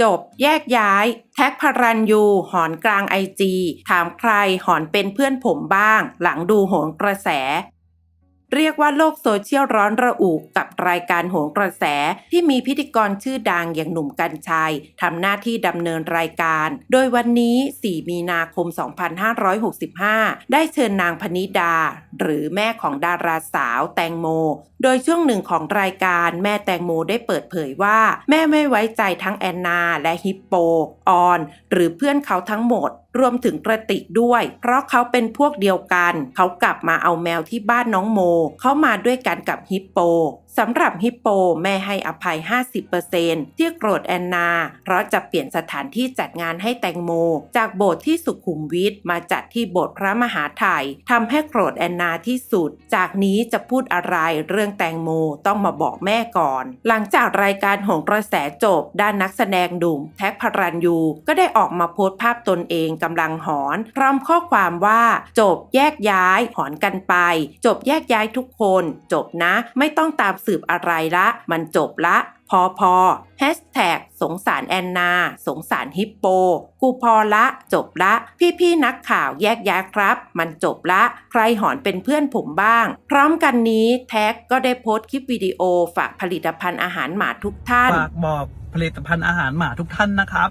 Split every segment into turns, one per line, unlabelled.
จบแยกย้าย แท็กพารันยูหอนกลางไอจีถามใครหอนเป็นเพื่อนผมบ้าง หลังดูโหนกระแส เรียกว่าโลกโซเชียลร้อนระอุกับรายการโหนกระแสที่มีพิธีกรชื่อดังอย่างหนุ่มกัญชัยทำหน้าที่ดำเนินรายการ โดยวันนี้ 4 มีนาคม 2565 ได้เชิญนางพนิดา หรือแม่ของดาราสาวแตงโม โดยช่วงหนึ่งของรายการแม่แตงโมได้เปิดเผยว่า แม่ไม่ไว้ใจทั้งแอนนาและฮิปโป ออน หรือเพื่อนเขาทั้งหมด รวมถึงกระติกด้วย เพราะเขาเป็นพวกเดียวกัน เขากลับมาเอาแมวที่บ้านน้องโม เขามาด้วยกันกับฮิปโปสำหรับฮิปโปแม่ให้อภัย 50%ที่โกรธแอนนา เพราะจะเปลี่ยนสถานที่จัดงานให้แตงโม จากโบสถ์ที่สุขุมวิทมาจัดที่โบสถ์พระมหาไทยทำให้โกรธแอนนาที่สุด จากนี้จะพูดอะไรเรื่องแตงโมต้องมาบอกแม่ก่อน หลังจากรายการหงกระแสจบ ด้านนักแสดงดุ่มแท็กพารันยูก็ได้ออกมาโพสต์ภาพตนเองกำลังหอน พร้อมข้อความว่า จบแยกย้ายหอนกันไป จบแยกย้ายทุกคน จบนะ ไม่ต้องตามสืบอะไรละ มันจบละ พอพอแฮชแท็ก สงสารแอนนา สงสารฮิปโป กูพอละ จบละ พี่ๆนักข่าวแยกย้ายครับ มันจบละ ใครหอนเป็นเพื่อนผมบ้าง พร้อมกันนี้แท็กก็ได้โพสต์คลิปวิดีโอฝากผลิตภัณฑ์อาหารหมาทุกท่าน
ฝากบอกผลิตภัณฑ์อาหารหมาทุกท่านนะครับ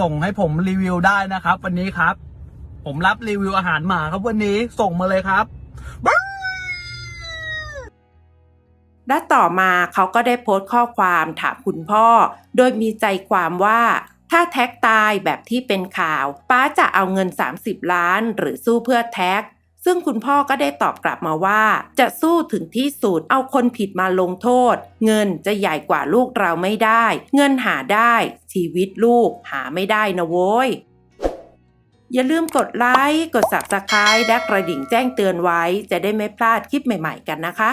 ส่งให้ผมรีวิวได้นะครับ วันนี้ครับ ผมรับรีวิวอาหารหมาครับวันนี้ส่งมาเลยครับ
และต่อมาเขาก็ได้โพสต์ข้อความถามคุณพ่อ โดยมีใจความว่าถ้าแท็กตายแบบที่เป็นข่าว ป้าจะเอาเงิน 30 ล้าน หรือสู้เพื่อแท็ก ซึ่งคุณพ่อก็ได้ตอบกลับมาว่า จะสู้ถึงที่สุดเอาคนผิดมาลงโทษ เงินจะใหญ่กว่าลูกเราไม่ได้ เงินหาได้ ชีวิตลูกหาไม่ได้นะโว้ยอย่าลืมกดไลค์ กด subscribe และกระดิ่งแจ้งเตือนไว้ จะได้ไม่พลาดคลิปใหม่ๆกันนะคะ